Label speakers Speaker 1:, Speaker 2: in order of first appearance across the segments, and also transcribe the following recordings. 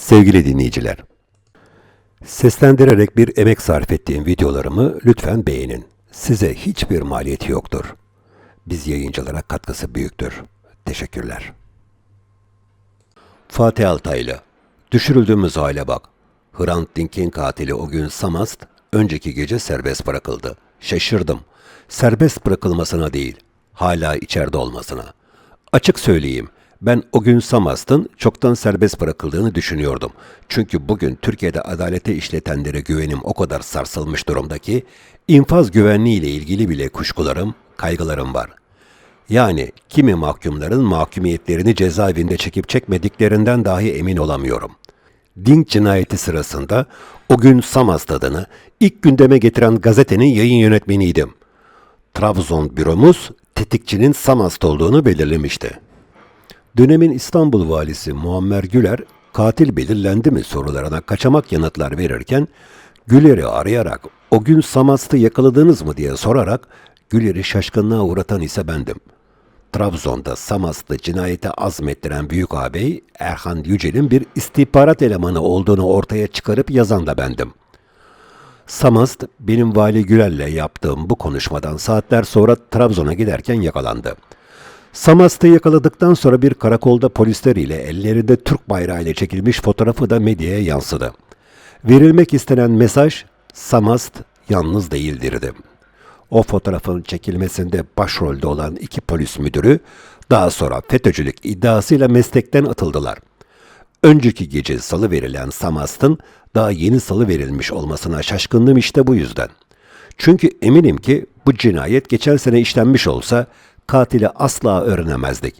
Speaker 1: Sevgili dinleyiciler, seslendirerek bir emek sarf ettiğim videolarımı lütfen beğenin. Size hiçbir maliyeti yoktur. Biz yayıncılara katkısı büyüktür. Teşekkürler. Fatih Altaylı, düşürüldüğümüz hale bak. Hrant Dink'in katili o gün Samast, önceki gece serbest bırakıldı. Şaşırdım. Serbest bırakılmasına değil, hala içeride olmasına. Açık söyleyeyim, ben o gün Samast'ın çoktan serbest bırakıldığını düşünüyordum. Çünkü bugün Türkiye'de adalete işletenlere güvenim o kadar sarsılmış durumda ki, infaz güvenliği ile ilgili bile kuşkularım, kaygılarım var. Yani kimi mahkumların mahkumiyetlerini cezaevinde çekip çekmediklerinden dahi emin olamıyorum. Dink cinayeti sırasında o gün Samast adını ilk gündeme getiren gazetenin yayın yönetmeniydim. Trabzon büromuz tetikçinin Samast olduğunu belirlemişti. Dönemin İstanbul valisi Muammer Güler, katil belirlendi mi sorularına kaçamak yanıtlar verirken, Güler'i arayarak o gün Samast'ı yakaladınız mı diye sorarak Güler'i şaşkınlığa uğratan ise bendim. Trabzon'da Samast'ı cinayete azmettiren büyük ağabey Erhan Yücel'in bir istihbarat elemanı olduğunu ortaya çıkarıp yazan da bendim. Samast, benim Vali Güler'le yaptığım bu konuşmadan saatler sonra Trabzon'a giderken yakalandı. Samast'ı yakaladıktan sonra bir karakolda polisler ile ellerinde Türk bayrağı ile çekilmiş fotoğrafı da medyaya yansıdı. Verilmek istenen mesaj, Samast yalnız değildirdi. O fotoğrafın çekilmesinde başrolde olan iki polis müdürü daha sonra FETÖ'cülük iddiasıyla meslekten atıldılar. Önceki gece salı verilen Samast'ın daha yeni salı verilmiş olmasına şaşkınlığım işte bu yüzden. Çünkü eminim ki bu cinayet geçen sene işlenmiş olsa katili asla öğrenemezdik.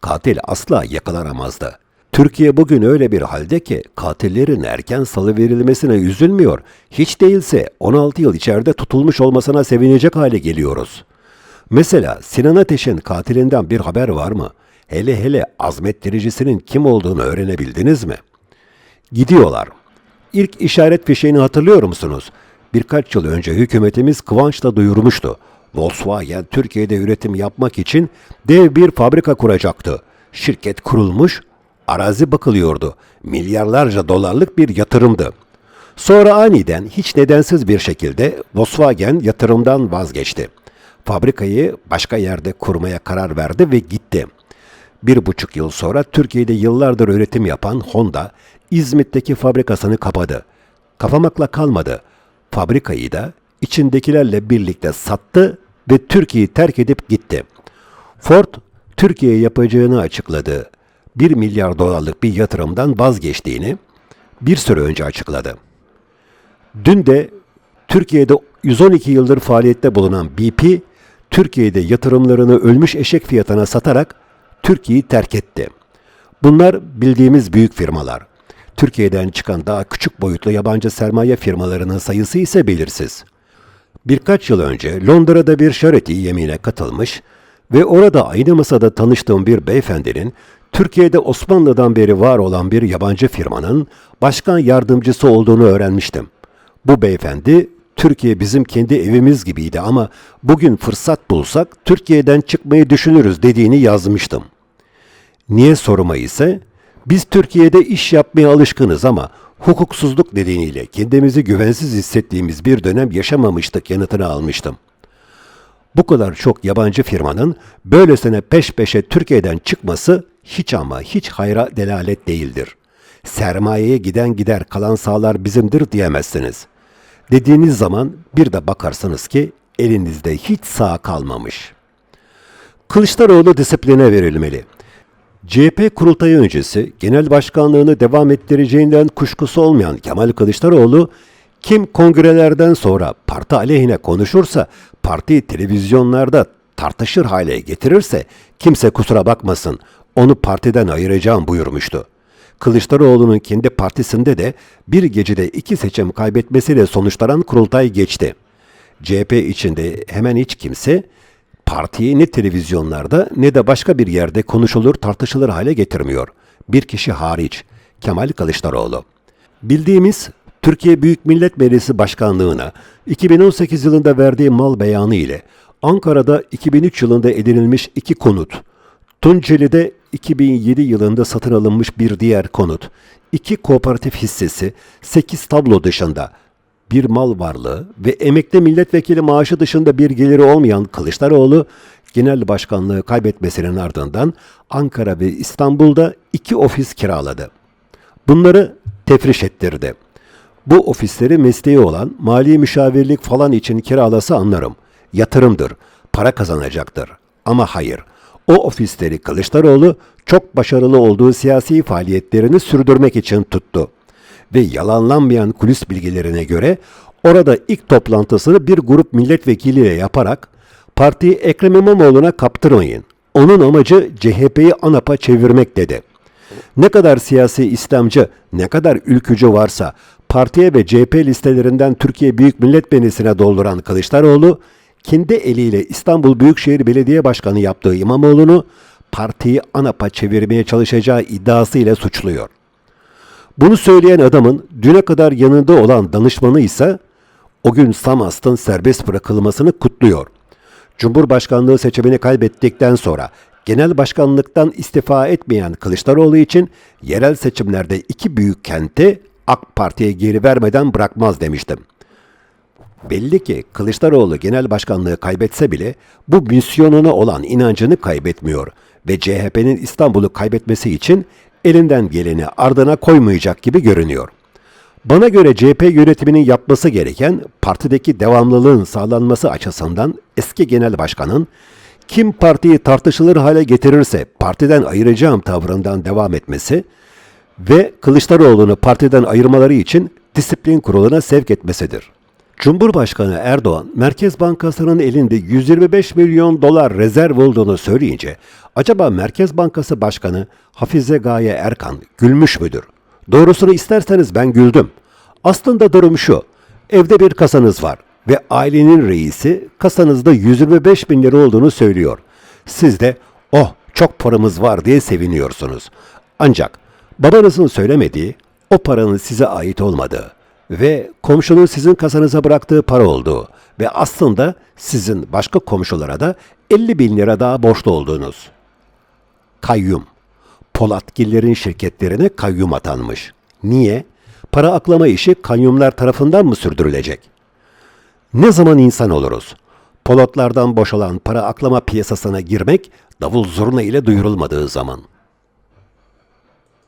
Speaker 1: Katil asla yakalanamazdı. Türkiye bugün öyle bir halde ki katillerin erken salı verilmesine üzülmüyor. Hiç değilse 16 yıl içeride tutulmuş olmasına sevinecek hale geliyoruz. Mesela Sinan Ateş'in katilinden bir haber var mı? Hele hele azmettiricisinin kim olduğunu öğrenebildiniz mi? Gidiyorlar. İlk işaret fişeğini hatırlıyor musunuz? Birkaç yıl önce hükümetimiz kıvançla duyurmuştu. Volkswagen Türkiye'de üretim yapmak için dev bir fabrika kuracaktı. Şirket kurulmuş, arazi bakılıyordu. Milyarlarca dolarlık bir yatırımdı. Sonra aniden hiç nedensiz bir şekilde Volkswagen yatırımdan vazgeçti. Fabrikayı başka yerde kurmaya karar verdi ve gitti. Bir buçuk yıl sonra Türkiye'de yıllardır üretim yapan Honda, İzmit'teki fabrikasını kapadı. Kapamakla kalmadı. Fabrikayı da içindekilerle birlikte sattı ve Türkiye'yi terk edip gitti. Ford, Türkiye yapacağını açıkladı. 1 milyar dolarlık bir yatırımdan vazgeçtiğini bir süre önce açıkladı. Dün de Türkiye'de 112 yıldır faaliyette bulunan BP, Türkiye'de yatırımlarını ölmüş eşek fiyatına satarak Türkiye'yi terk etti. Bunlar bildiğimiz büyük firmalar. Türkiye'den çıkan daha küçük boyutlu yabancı sermaye firmalarının sayısı ise belirsiz. Birkaç yıl önce Londra'da bir şareti yemine katılmış ve orada aynı masada tanıştığım bir beyefendinin Türkiye'de Osmanlı'dan beri var olan bir yabancı firmanın başkan yardımcısı olduğunu öğrenmiştim. Bu beyefendi Türkiye bizim kendi evimiz gibiydi ama bugün fırsat bulsak Türkiye'den çıkmayı düşünürüz dediğini yazmıştım. Niye soruma ise biz Türkiye'de iş yapmaya alışkınız ama hukuksuzluk nedeniyle kendimizi güvensiz hissettiğimiz bir dönem yaşamamıştık yanıtını almıştım. Bu kadar çok yabancı firmanın böylesine peş peşe Türkiye'den çıkması hiç ama hiç hayra delalet değildir. Sermayeye giden gider kalan sağlar bizimdir diyemezsiniz. Dediğiniz zaman bir de bakarsınız ki elinizde hiç sağ kalmamış. Kılıçdaroğlu disipline verilmeli. CHP kurultayı öncesi genel başkanlığını devam ettireceğinden kuşkusu olmayan Kemal Kılıçdaroğlu, kim kongrelerden sonra parti aleyhine konuşursa, parti televizyonlarda tartışır hale getirirse kimse kusura bakmasın onu partiden ayıracağım buyurmuştu. Kılıçdaroğlu'nun kendi partisinde de bir gecede iki seçim kaybetmesiyle sonuçlanan kurultay geçti. CHP içinde hemen hiç kimse partiyi ne televizyonlarda ne de başka bir yerde konuşulur tartışılır hale getirmiyor. Bir kişi hariç Kemal Kılıçdaroğlu. Bildiğimiz Türkiye Büyük Millet Meclisi Başkanlığına 2018 yılında verdiği mal beyanı ile Ankara'da 2003 yılında edinilmiş iki konut, Tunceli'de 2007 yılında satın alınmış bir diğer konut, iki kooperatif hissesi, 8 tablo dışında bir mal varlığı ve emekli milletvekili maaşı dışında bir geliri olmayan Kılıçdaroğlu, genel başkanlığı kaybetmesinin ardından Ankara ve İstanbul'da iki ofis kiraladı. Bunları tefriş ettirdi. Bu ofisleri mesleği olan mali müşavirlik falan için kiralası anlarım. Yatırımdır, para kazanacaktır. Ama hayır, o ofisleri Kılıçdaroğlu çok başarılı olduğu siyasi faaliyetlerini sürdürmek için tuttu. Ve yalanlanmayan kulis bilgilerine göre orada ilk toplantısını bir grup milletvekiliyle yaparak partiyi Ekrem İmamoğlu'na kaptırmayın. Onun amacı CHP'yi ANAP'a çevirmek dedi. Ne kadar siyasi İslamcı, ne kadar ülkücü varsa partiye ve CHP listelerinden Türkiye Büyük Millet Meclisi'ne dolduran Kılıçdaroğlu, kendi eliyle İstanbul Büyükşehir Belediye Başkanı yaptığı İmamoğlu'nu partiyi ANAP'a çevirmeye çalışacağı iddiasıyla suçluyor. Bunu söyleyen adamın düne kadar yanında olan danışmanı ise o gün Samast'ın serbest bırakılmasını kutluyor. Cumhurbaşkanlığı seçimini kaybettikten sonra genel başkanlıktan istifa etmeyen Kılıçdaroğlu için yerel seçimlerde iki büyük kenti AK Parti'ye geri vermeden bırakmaz demiştim. Belli ki Kılıçdaroğlu genel başkanlığı kaybetse bile bu misyonuna olan inancını kaybetmiyor ve CHP'nin İstanbul'u kaybetmesi için elinden geleni ardına koymayacak gibi görünüyor. Bana göre CHP yönetiminin yapması gereken partideki devamlılığın sağlanması açısından eski genel başkanın kim partiyi tartışılır hale getirirse partiden ayıracağım tavrından devam etmesi ve Kılıçdaroğlu'nu partiden ayırmaları için disiplin kuruluna sevk etmesidir. Cumhurbaşkanı Erdoğan, Merkez Bankası'nın elinde 125 milyon dolar rezerv olduğunu söyleyince, acaba Merkez Bankası Başkanı Hafize Gaye Erkan gülmüş müdür? Doğrusunu isterseniz ben güldüm. Aslında durum şu, evde bir kasanız var ve ailenin reisi kasanızda 125 bin lira olduğunu söylüyor. Siz de, oh çok paramız var diye seviniyorsunuz. Ancak babanızın söylemediği, o paranın size ait olmadığı ve komşunun sizin kasanıza bıraktığı para olduğu ve aslında sizin başka komşulara da 50 bin lira daha borçlu olduğunuz. Kayyum. Polatgillerin şirketlerine kayyum atanmış. Niye? Para aklama işi kayyumlar tarafından mı sürdürülecek? Ne zaman insan oluruz? Polatlardan boşalan para aklama piyasasına girmek davul zurna ile duyurulmadığı zaman.